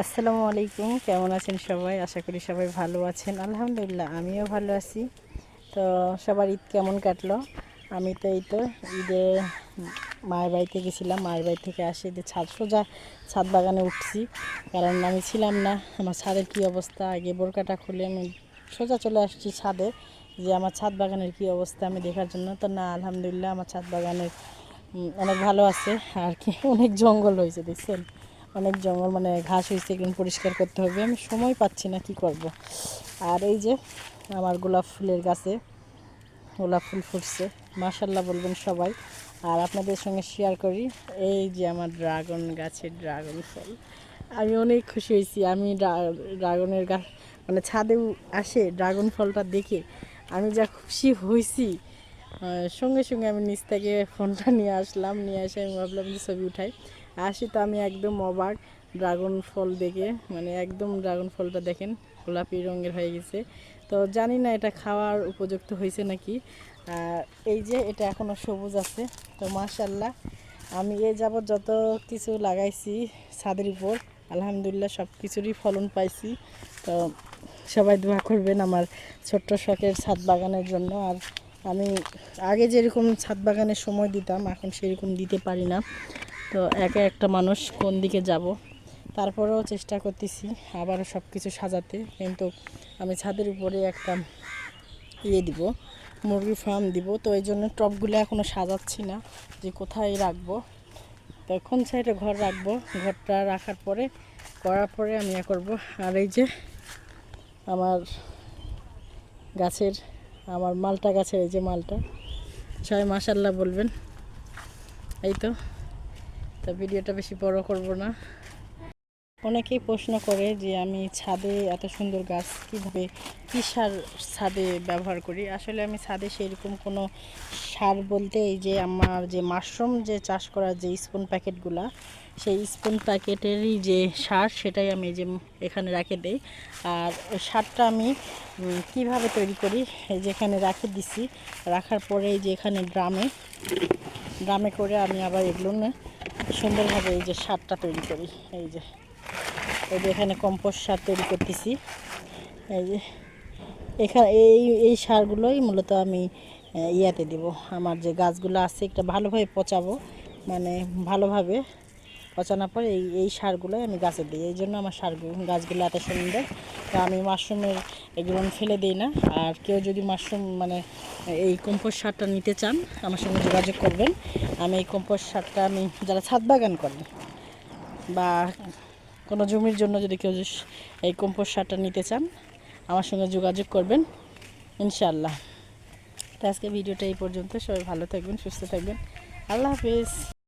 আসসালামু আলাইকুম, কেমন আছেন সবাই? আশা করি সবাই ভালো আছেন। আলহামদুলিল্লাহ, আমিও ভালো আছি। তো সবার ঈদ কেমন কাটলো? আমি তো এই তো ঈদে মায়ের বাড়িতে গেছিলাম। মায়ের বাড়ি থেকে আসে যে ছাদ সোজা ছাদ বাগানে উঠছি। কারণ আমি ছিলাম না। আমার ছাদের কী অবস্থা? আগে বোরকাটা খুলে আমি সোজা চলে আসছি ছাদে যে আমার ছাদ বাগানের কী অবস্থা আমি দেখার জন্য। তো না, আলহামদুলিল্লাহ, আমার ছাদ বাগানের অনেক ভালো আছে। আর কি, অনেক জঙ্গল হয়েছে, দেখছেন? অনেক জঙ্গল মানে ঘাস হয়েছে, এগুলো পরিষ্কার করতে হবে। আমি সময় পাচ্ছি না, কি করব। আর এই যে আমার গোলাপ ফুলের গাছে গোলাপ ফুল ফুটছে মাশাল্লাহ বলবেন সবাই। আর আপনাদের সঙ্গে শেয়ার করি, এই যে আমার ড্রাগন গাছের ড্রাগন ফল। আমি অনেক খুশি হয়েছি, আমি ড্রাগনের গাছ মানে ছাদেও আসে ড্রাগন ফলটা দেখে। আমি যা খুশি হয়েছি। সঙ্গে সঙ্গে আমি নিচ থেকে ফোনটা নিয়ে আসলাম, নিয়ে এসে আমি ভাবলাম যে ছবি উঠাই। আসি তো আমি একদম অবাক। ড্রাগন ফল দেখে মানে একদম ড্রাগন ফলটা দেখেন, গোলাপি রঙের হয়ে গেছে। তো জানি না এটা খাওয়ার উপযুক্ত হয়েছে নাকি। আর এই যে এটা এখনও সবুজ আছে, তো মাশাল্লাহ আমি এ যাবৎ যত কিছু লাগাইছি ছাদের উপর, আলহামদুলিল্লাহ সব কিছুরই ফলন পাইছি। তো সবাই দোয়া করবেন আমার ছোট্ট শখের ছাদ বাগানের জন্য। আর আমি আগে যেরকম ছাদ বাগানে সময় দিতাম, এখন সেরকম দিতে পারি না। তো একা একটা মানুষ কোন দিকে যাব? তারপরেও চেষ্টা করতেছি আবারও সব কিছু সাজাতে। কিন্তু আমি ছাদের উপরে একটা ইয়ে দিব মুরগি ফার্ম দিব। তো এই জন্য টপগুলো এখনও সাজাচ্ছি না যে কোথায় রাখব। তো কোন সাইডে ঘর রাখব। ঘরটা রাখার পরে, করার পরে আমি ইয়ে করব। আর এই যে আমার গাছের, আমার মালটা গাছের এই যে মালটা, সবাই মাসাল্লাহ বলবেন। এই তো। তো ভিডিওটা বেশি বড় করব না। অনেকেই প্রশ্ন করে যে আমি ছাদে এত সুন্দর গাছ কীভাবে কী সার ছাদে ব্যবহার করি? আসলে আমি ছাদে সেরকম কোনো সার বলতে এই যে আমার যে মাশরুম যে চাষ করার যে স্পুন প্যাকেটগুলা সেই স্পুন প্যাকেটেরই যে সার সেটাই আমি যে এখানে রাখে দেই। আর ওই সারটা আমি কীভাবে তৈরি করি? এই যে এখানে রাখে দিছি। রাখার পরে যে এখানে ড্রামে ড্রামে করে আমি আবার এগুলো সুন্দরভাবে এই যে সারটা তৈরি করি। এই যে এই যে এখানে কম্পোস্ট সার তৈরি করতেছি। এই যে এখানে এই এই সারগুলোই মূলত আমি ইয়াতে দিব। আমার যে গাছগুলো আছে, একটা ভালোভাবে পচাবো মানে ভালোভাবে পচানোর পর এই এই সারগুলোই আমি গাছে দিই। এই জন্য আমার সারগুলো গাছগুলো এত সুন্দর। তো আমি মাশরুমের এগুলো ফেলে দিই না। আর কেউ যদি মাশরুম মানে এই কম্পোস্ট সারটা নিতে চান, আমার সঙ্গে যোগাযোগ করবেন। আমি এই কম্পোস্ট সারটা আমি যারা ছাদ বাগান করেন বা কোনো জমির জন্য যদি কেউ এই কম্পোস্ট সারটা নিতে চান, আমার সঙ্গে যোগাযোগ করবেন। ইনশাল্লাহ তো আজকে ভিডিওটা এই পর্যন্ত। সবাই ভালো থাকবেন, সুস্থ থাকবেন। আল্লাহ হাফিজ।